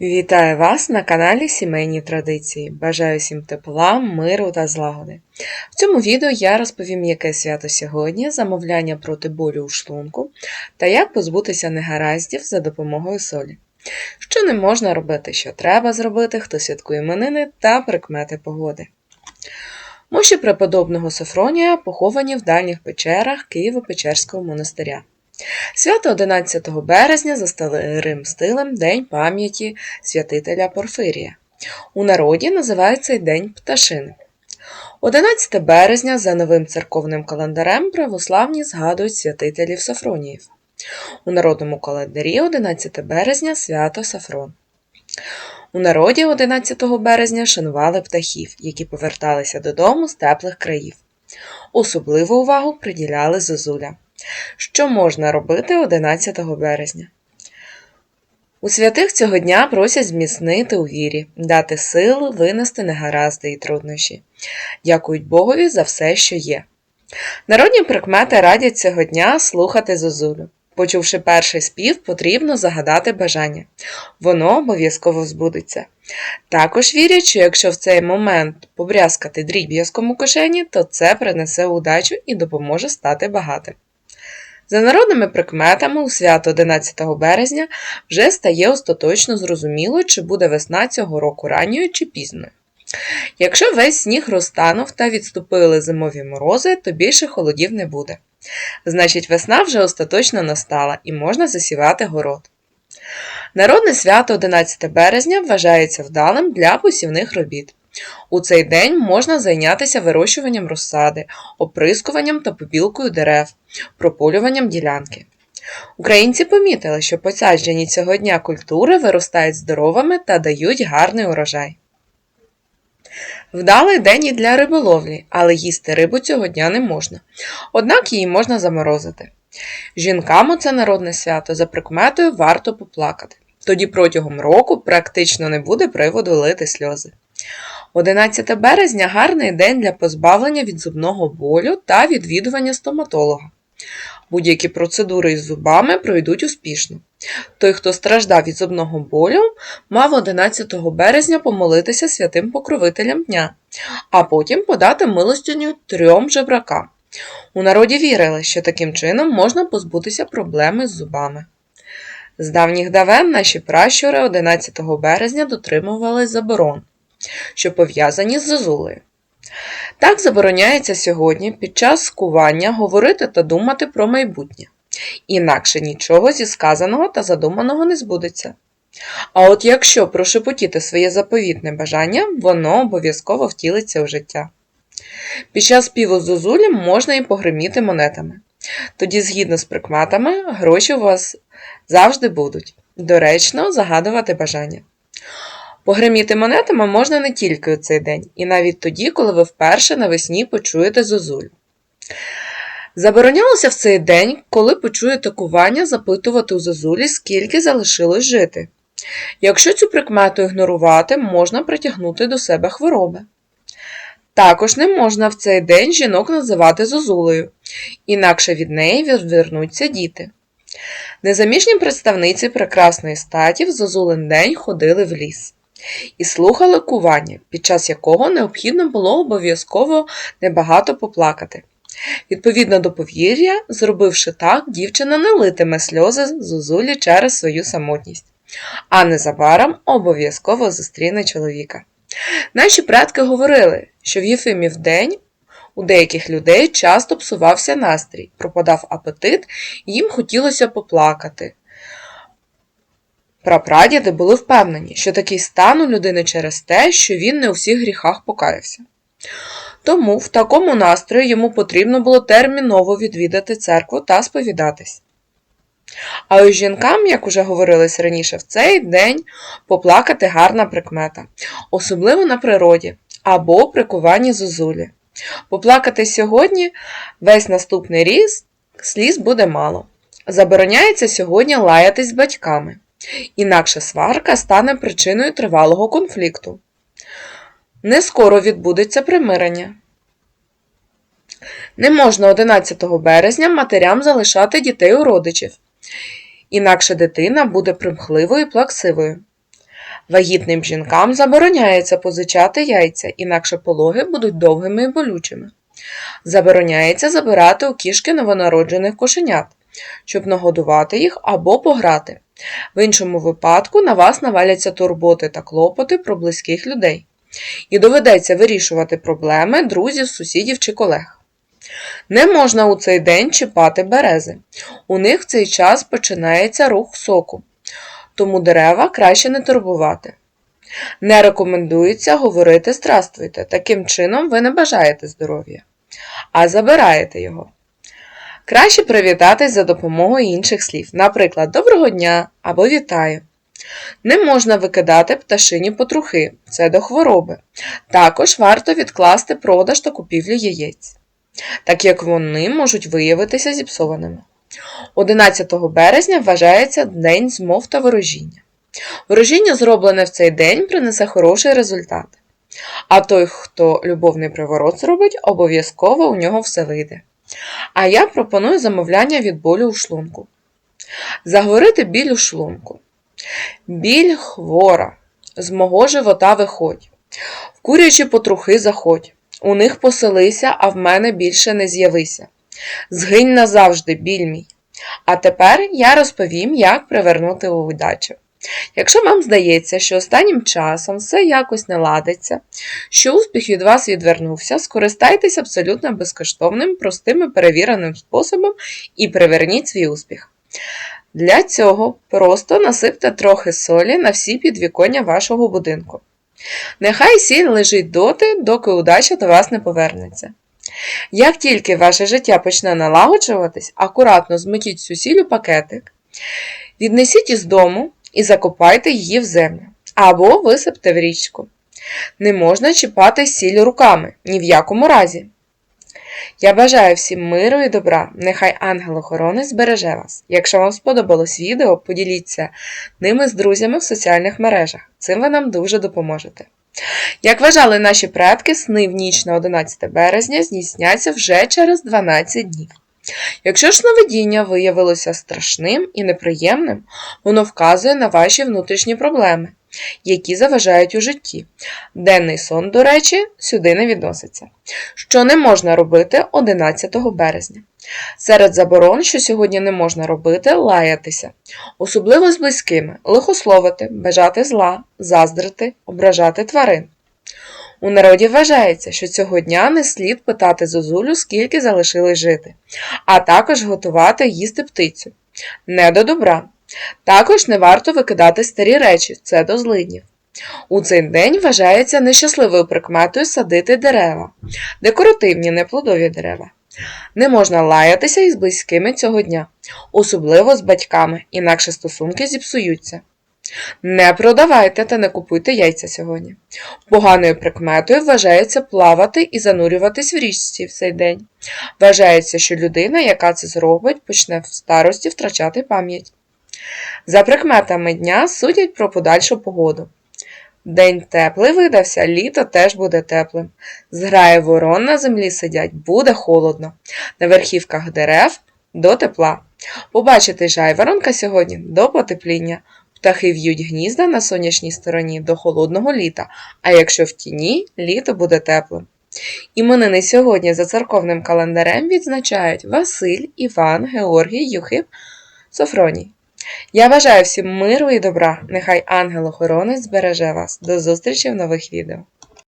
Вітаю вас на каналі Сімейні Традиції. Бажаю всім тепла, миру та злагоди. В цьому відео я розповім, яке свято сьогодні, замовляння проти болю у шлунку та як позбутися негараздів за допомогою солі. Що не можна робити, що треба зробити, хто святкує іменини та прикмети погоди. Мощі преподобного Софронія поховані в дальніх печерах Києво-Печерського монастиря. Свято 11 березня за старим стилем День пам'яті святителя Порфирія. У народі називають цей День Пташини. 11 березня за новим церковним календарем православні згадують святителів Сафроніїв. У народному календарі 11 березня свято Сафрон. У народі 11 березня шанували птахів, які поверталися додому з теплих країв. Особливу увагу приділяли зозуля. Що можна робити 11 березня? У святих цього дня просять зміцнити у вірі, дати сил, винести негаразди і труднощі. Дякують Богові за все, що є. Народні прикмети радять цього дня слухати зозулю. Почувши перший спів, потрібно загадати бажання. Воно обов'язково збудеться. Також вірять, що якщо в цей момент побрязкати дріб'язком у кишені, то це принесе удачу і допоможе стати багатим. За народними прикметами, у свято 11 березня вже стає остаточно зрозуміло, чи буде весна цього року ранньою чи пізньою. Якщо весь сніг розтанув та відступили зимові морози, то більше холодів не буде. Значить, весна вже остаточно настала і можна засівати город. Народне свято 11 березня вважається вдалим для посівних робіт. У цей день можна зайнятися вирощуванням розсади, оприскуванням та побілкою дерев, прополюванням ділянки. Українці помітили, що посаджені цього дня культури виростають здоровими та дають гарний урожай. Вдалий день і для риболовлі, але їсти рибу цього дня не можна, однак її можна заморозити. Жінкам у це народне свято за прикметою варто поплакати. Тоді протягом року практично не буде приводу лити сльози. 11 березня гарний день для позбавлення від зубного болю та відвідування стоматолога. Будь-які процедури із зубами пройдуть успішно. Той, хто страждав від зубного болю, мав 11 березня помолитися святим покровителям дня, а потім подати милостиню трьом жебракам. У народі вірили, що таким чином можна позбутися проблеми з зубами. З давніх давен наші пращури 11 березня дотримувались заборон що пов'язані з зозулею. Так забороняється сьогодні під час скування говорити та думати про майбутнє, інакше нічого зі сказаного та задуманого не збудеться. А от якщо прошепотіти своє заповітне бажання, воно обов'язково втілиться в життя. Під час співу з зозулі можна і погриміти монетами. Тоді, згідно з прикметами, гроші у вас завжди будуть. Доречно загадувати бажання. Погриміти монетами можна не тільки у цей день, і навіть тоді, коли ви вперше навесні почуєте зозуль. Заборонялося в цей день, коли почуєте кування, запитувати у зозулі, скільки залишилось жити. Якщо цю прикмету ігнорувати, можна притягнути до себе хвороби. Також не можна в цей день жінок називати зозулею, інакше від неї відвернуться діти. Незаміжні представниці прекрасної статі в зозулин день ходили в ліс і слухали кування, під час якого необхідно було обов'язково небагато поплакати. Відповідно до повір'я, зробивши так, дівчина не литиме сльози зозулі через свою самотність, а незабаром обов'язково зустріне чоловіка. Наші предки говорили, що в Єфимів день у деяких людей часто псувався настрій, пропадав апетит, і їм хотілося поплакати. Прапрадіди були впевнені, що такий стан у людини через те, що він не у всіх гріхах покаявся. Тому в такому настрої йому потрібно було терміново відвідати церкву та сповідатись. А ось жінкам, як уже говорилось раніше, в цей день поплакати гарна прикмета, особливо на природі або при куванні зозулі. Поплакати сьогодні весь наступний різ сліз буде мало. Забороняється сьогодні лаятись батьками. Інакше сварка стане причиною тривалого конфлікту. Не скоро відбудеться примирення. Не можна 11 березня матерям залишати дітей у родичів, інакше дитина буде примхливою і плаксивою. Вагітним жінкам забороняється позичати яйця, інакше пологи будуть довгими і болючими. Забороняється забирати у кішки новонароджених кошенят, щоб нагодувати їх або пограти. В іншому випадку на вас наваляться турботи та клопоти про близьких людей, і доведеться вирішувати проблеми друзів, сусідів чи колег. Не можна у цей день чіпати берези. У них в цей час починається рух соку, тому дерева краще не турбувати. Не рекомендується говорити здравствуйте, таким чином ви не бажаєте здоров'я, а забираєте його. Краще привітатись за допомогою інших слів, наприклад, доброго дня або вітаю. Не можна викидати пташині потрухи, це до хвороби. Також варто відкласти продаж та купівлю яєць, так як вони можуть виявитися зіпсованими. 11 березня вважається День змов та ворожіння. Ворожіння, зроблене в цей день, принесе хороший результат. А той, хто любовний приворот зробить, обов'язково у нього все вийде. А я пропоную замовляння від болю у шлунку. Заговорити біль у шлунку. Біль хвора, з мого живота виходь. В курячі потрухи заходь. У них поселися, а в мене більше не з'явися. Згинь назавжди, біль мій. А тепер я розповім, як привернути удачу. Якщо вам здається, що останнім часом все якось не ладиться, що успіх від вас відвернувся, скористайтесь абсолютно безкоштовним, простим і перевіреним способом і приверніть свій успіх. Для цього просто насипте трохи солі на всі підвіконня вашого будинку. Нехай сіль лежить доти, доки удача до вас не повернеться. Як тільки ваше життя почне налагоджуватись, акуратно змитіть цю сіль у пакетик, віднесіть із дому і закопайте її в землю або висипте в річку. Не можна чіпати сіль руками ні в якому разі. Я бажаю всім миру і добра. Нехай ангел-охоронець збереже вас. Якщо вам сподобалось відео, поділіться ними з друзями в соціальних мережах. Цим ви нам дуже допоможете. Як вважали наші предки, сни в ніч на 11 березня здійсняться вже через 12 днів. Якщо ж сновидіння виявилося страшним і неприємним, воно вказує на ваші внутрішні проблеми, які заважають у житті. Денний сон, до речі, сюди не відноситься. Що не можна робити 11 березня. Серед заборон, що сьогодні не можна робити, лаятися, особливо з близькими, лихословити, бажати зла, заздрити, ображати тварин. У народі вважається, що цього дня не слід питати зозулю, скільки залишилось жити, а також готувати їсти птицю. Не до добра. Також не варто викидати старі речі, це до злиднів. У цей день вважається нещасливою прикметою садити дерева, декоративні, неплодові дерева. Не можна лаятися із близькими цього дня, особливо з батьками, інакше стосунки зіпсуються. Не продавайте та не купуйте яйця сьогодні. Поганою прикметою вважається плавати і занурюватись в річці в цей день. Вважається, що людина, яка це зробить, почне в старості втрачати пам'ять. За прикметами дня судять про подальшу погоду. День теплий видався, літо теж буде теплим. Зграє ворон на землі сидять, буде холодно. На верхівках дерев до тепла. Побачити жайворонка сьогодні до потепління. Птахи в'ють гнізда на сонячній стороні до холодного літа, а якщо в тіні, літо буде теплим. Іменини сьогодні за церковним календарем відзначають Василь, Іван, Георгій, Юхип, Софроній. Я бажаю всім миру і добра. Нехай ангел-охоронець збереже вас. До зустрічі в нових відео.